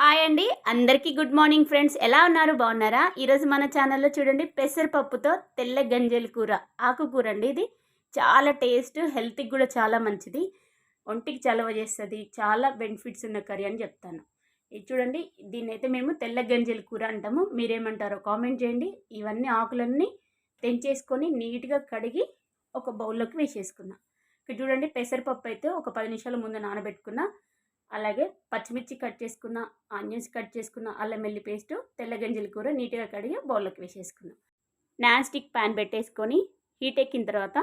Hi అండి. అందరికీ good morning friends. ఎలా ఉన్నారు? బాగున్నారా? ఈరోజు మన ఛానల్లో చూడండి పెసరపప్పుతో తెల్ల గంజల కూర ఆకుకూర అండి ఇది. చాలా టేస్ట్ హెల్త్కి కూడా చాలా మంచిది. ఒంటికి చలవ చేస్తుంది. చాలా బెనిఫిట్స్ ఉన్న కర్రీ అని చెప్తాను. ఇది చూడండి దీన్ని అయితే మేము తెల్ల గంజల కూర అంటాము. మీరేమంటారో కామెంట్ చేయండి. ఇవన్నీ ఆకులన్నీ తెంచేసుకొని నీట్గా కడిగి ఒక బౌల్లోకి వేసేసుకున్నాం. ఇక్కడ చూడండి పెసరపప్పు అయితే ఒక పది నిమిషాల ముందు నానబెట్టుకున్నా. అలాగే పచ్చిమిర్చి కట్ చేసుకున్న ఆనియన్స్ కట్ చేసుకున్న అల్లం వెల్లి పేస్ట్ తెల్ల గంజల కూర నీట్గా కడిగి బౌల్లోకి వేసేసుకున్నాం. నాన్ స్టిక్ ప్యాన్ పెట్టేసుకొని హీట్ ఎక్కిన తర్వాత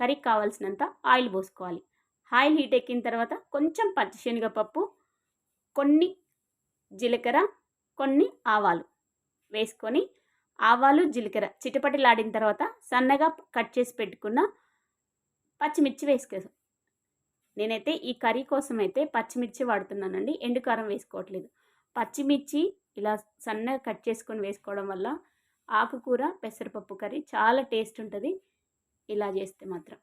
కర్రీకి కావాల్సినంత ఆయిల్ పోసుకోవాలి. ఆయిల్ హీట్ ఎక్కిన తర్వాత కొంచెం పచ్చిశనగపప్పు కొన్ని జీలకర్ర కొన్ని ఆవాలు వేసుకొని ఆవాలు జీలకర్ర చిటపటిలాడిన తర్వాత సన్నగా కట్ చేసి పెట్టుకున్న పచ్చిమిర్చి వేసుకేసాం నేనైతే ఈ కర్రీ కోసం అయితే పచ్చిమిర్చి వాడుతున్నానండి. ఎండుకారం వేసుకోవట్లేదు. పచ్చిమిర్చి ఇలా సన్నగా కట్ చేసుకొని వేసుకోవడం వల్ల ఆకుకూర పెసరపప్పు కర్రీ చాలా టేస్ట్ ఉంటుంది. ఇలా చేస్తే మాత్రం.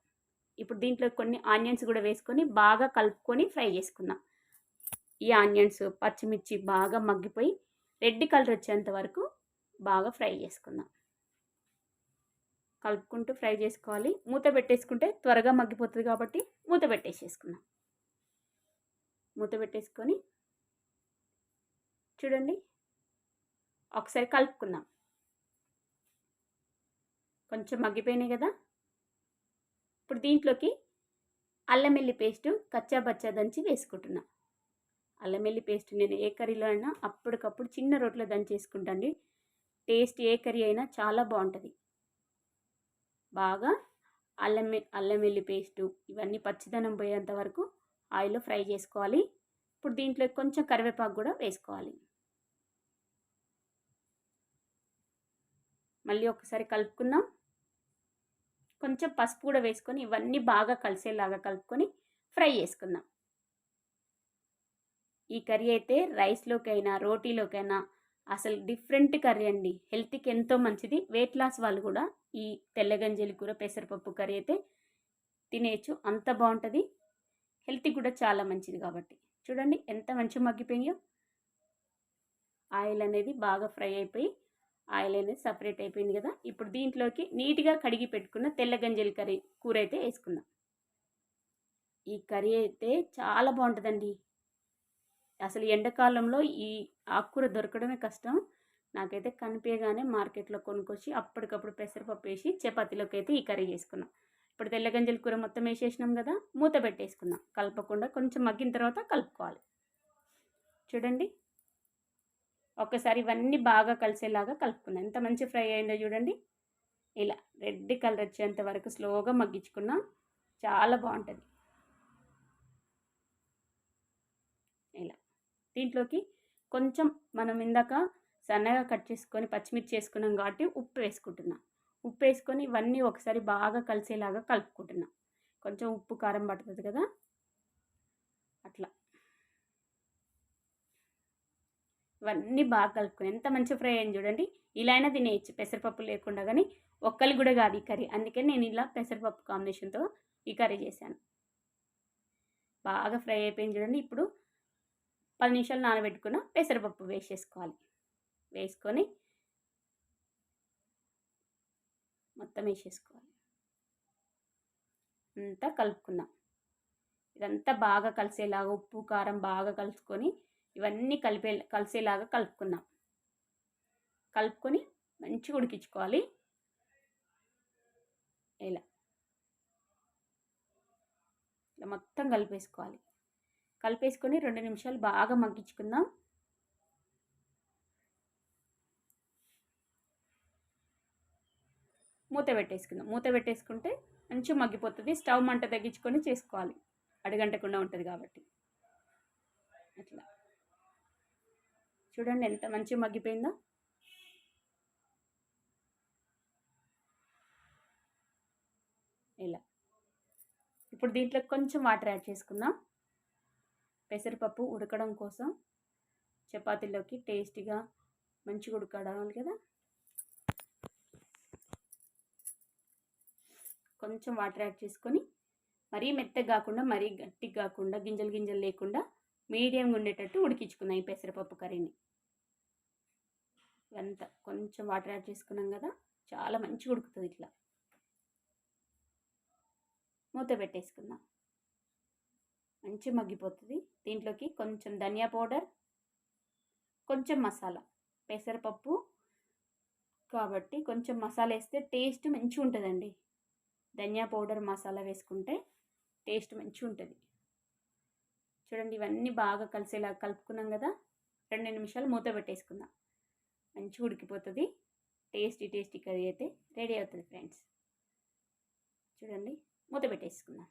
ఇప్పుడు దీంట్లో కొన్ని ఆనియన్స్ కూడా వేసుకొని బాగా కలుపుకొని ఫ్రై చేసుకుందాం. ఈ ఆనియన్స్ పచ్చిమిర్చి బాగా మగ్గిపోయి రెడ్ కలర్ వచ్చేంత వరకు బాగా ఫ్రై చేసుకుందాం. కలుపుకుంటూ ఫ్రై చేసుకోవాలి. మూత పెట్టేసుకుంటే త్వరగా మగ్గిపోతుంది కాబట్టి మూత పెట్టేసేసుకున్నాం మూత పెట్టేసుకొని చూడండి. ఒకసారి కలుపుకుందాం. కొంచెం మగ్గిపోయినాయి కదా. ఇప్పుడు దీంట్లోకి అల్లం వెల్లి పేస్టు కచ్చా బచ్చా దంచి వేసుకుంటున్నా. అల్లం వెల్లి పేస్ట్ నేను ఏ కర్రీలో అయినా అప్పటికప్పుడు చిన్న రోట్లో దంచి టేస్ట్ ఏ కర్రీ అయినా చాలా బాగుంటుంది. బాగా అల్లం అల్లం వెల్లి పేస్టు ఇవన్నీ పచ్చిదనం పోయేంత వరకు ఆయిల్లో ఫ్రై చేసుకోవాలి. ఇప్పుడు దీంట్లో కొంచెం కరివేపాకు కూడా వేసుకోవాలి. మళ్ళీ ఒకసారి కలుపుకుందాం. కొంచెం పసుపు కూడా వేసుకొని ఇవన్నీ బాగా కలిసేలాగా కలుపుకొని ఫ్రై చేసుకుందాం. ఈ కర్రీ అయితే రైస్లోకైనా రోటీలోకైనా అసలు డిఫరెంట్ కర్రీ అండి. హెల్త్కి ఎంతో మంచిది. వెయిట్ లాస్ వాళ్ళు కూడా ఈ తెల్లగంజలి కూర పెసరపప్పు కర్రీ అయితే తినేయచ్చు. అంత బాగుంటుంది. హెల్త్కి కూడా చాలా మంచిది కాబట్టి. చూడండి ఎంత మంచి మగ్గిపోయాయో ఆయిల్ అనేది బాగా ఫ్రై అయిపోయి ఆయిల్ అనేది సపరేట్ అయిపోయింది కదా. ఇప్పుడు దీంట్లోకి నీట్గా కడిగి పెట్టుకున్న తెల్లగంజలి కర్రీ కూర అయితే వేసుకుందాం. ఈ కర్రీ అయితే చాలా బాగుంటుందండి. అసలు ఎండాకాలంలో ఈ ఆకుకూర దొరకడమే కష్టం. నాకైతే కనిపించగానే మార్కెట్లో కొనుక్కొచ్చి అప్పటికప్పుడు పెసరపప్పు వేసి చపాతీలోకి అయితే ఈ కర్రీ చేసుకున్నాం. ఇప్పుడు తెల్లగంజల కూర మొత్తం వేసేసినాం కదా మూత పెట్టేసుకుందాం. కలపకుండా కొంచెం మగ్గిన తర్వాత కలుపుకోవాలి. చూడండి. ఒకసారి ఇవన్నీ బాగా కలిసేలాగా కలుపుకుందాం. ఎంత మంచి ఫ్రై అయిందో చూడండి. ఇలా రెడ్ కలర్ వచ్చేంత వరకు స్లోగా మగ్గించుకున్నాం. చాలా బాగుంటుంది ఇలా దీంట్లోకి కొంచెం మనం ఇందాక సన్నగా కట్ చేసుకొని పచ్చిమిర్చి వేసుకున్నాం కాబట్టి ఉప్పు వేసుకుంటున్నాం. ఉప్పు వేసుకొని ఇవన్నీ ఒకసారి బాగా కలిసేలాగా కలుపుకుంటున్నాం. కొంచెం ఉప్పు కారం పడుతుంది కదా? అట్లా. ఇవన్నీ బాగా కలుపుకొని ఎంత మంచి ఫ్రై అయింది చూడండి. ఇలా అయినా తినేయచ్చు. పెసరపప్పు లేకుండా కానీ ఒక్కరి కూడా కాదు ఈ కర్రీ. అందుకే నేను ఇలా పెసరపప్పు కాంబినేషన్తో ఈ కర్రీ చేశాను. బాగా ఫ్రై అయిపోయింది చూడండి. ఇప్పుడు పది నిమిషాలు నానబెట్టుకున్న పెసరపప్పు వేసేసుకోవాలి. వేసుకొని మొత్తం వేసేసుకోవాలి. అంతా కలుపుకుందాం. ఇదంతా బాగా కలిసేలాగా ఉప్పు కారం బాగా కలుసుకొని ఇవన్నీ కలిపే కలిసేలాగా కలుపుకుందాం. కలుపుకొని మంచిగా ఉడికించుకోవాలి. ఇలా. ఇలా మొత్తం కలిపేసుకోవాలి. కలిపేసుకొని రెండు నిమిషాలు బాగా మగ్గించుకుందాం. మూత పెట్టేసుకుందాం. మూత పెట్టేసుకుంటే మంచిగా మగ్గిపోతుంది. స్టవ్ మంట తగ్గించుకొని చేసుకోవాలి. అడగంటకుండా ఉంటుంది కాబట్టి. అట్లా. చూడండి ఎంత మంచిగా మగ్గిపోయిందో. ఇలా. ఇప్పుడు దీంట్లో కొంచెం వాటర్ యాడ్ చేసుకుందాం. పెసరపప్పు ఉడకడం కోసం చపాతీలోకి టేస్టీగా మంచిగా ఉడకడాలి కదా. కొంచెం వాటర్ యాడ్ చేసుకొని మరీ మెత్తగా కాకుండా మరీ గట్టిగా కాకుండా గింజలు గింజలు లేకుండా మీడియంగా ఉండేటట్టు ఉడికించుకున్నాం ఈ పెసరపప్పు కర్రీని. ఇదంతా కొంచెం వాటర్ యాడ్ చేసుకున్నాం కదా చాలా మంచిగా ఉడుకుతుంది ఇట్లా. మూత పెట్టేసుకుందాం. మంచి మగ్గిపోతుంది. దీంట్లోకి కొంచెం ధనియా పౌడర్ కొంచెం మసాలా పెసరపప్పు కాబట్టి కొంచెం మసాలా వేస్తే టేస్ట్ మంచిగా ఉంటుందండి. ధనియా పౌడర్ మసాలా వేసుకుంటే టేస్ట్ మంచిగా ఉంటుంది. చూడండి ఇవన్నీ బాగా కలిసేలా కలుపుకున్నాం కదా. రెండు నిమిషాలు మూత పెట్టేసుకుందాం. మంచిగా ఉడికిపోతుంది. టేస్టీ టేస్టీ కర్రీ అయితే రెడీ అవుతుంది ఫ్రెండ్స్. చూడండి మూత పెట్టేసుకుందాం.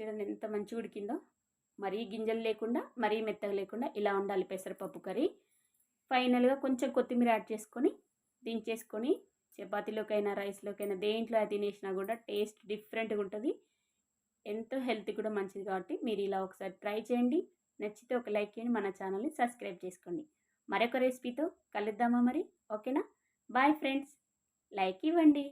చూడండి ఎంత మంచిగా ఉడికిందో. మరీ గింజలు లేకుండా మరీ మెత్తగా లేకుండా ఇలా ఉండాలి పెసరపప్పు కర్రీ. ఫైనల్గా కొంచెం కొత్తిమీర యాడ్ చేసుకొని దించేసుకొని చపాతీలోకైనా రైస్లోకైనా దేంట్లో తినేసినా కూడా టేస్ట్ డిఫరెంట్గా ఉంటుంది. ఎంతో హెల్త్ కూడా మంచిది కాబట్టి మీరు ఇలా ఒకసారి ట్రై చేయండి. నచ్చితే ఒక లైక్ చేయండి మన ఛానల్ని సబ్స్క్రైబ్ చేసుకోండి. మరొక రెసిపీతో కలుద్దామా మరి? ఓకేనా? బాయ్ ఫ్రెండ్స్ లైక్ ఇవ్వండి.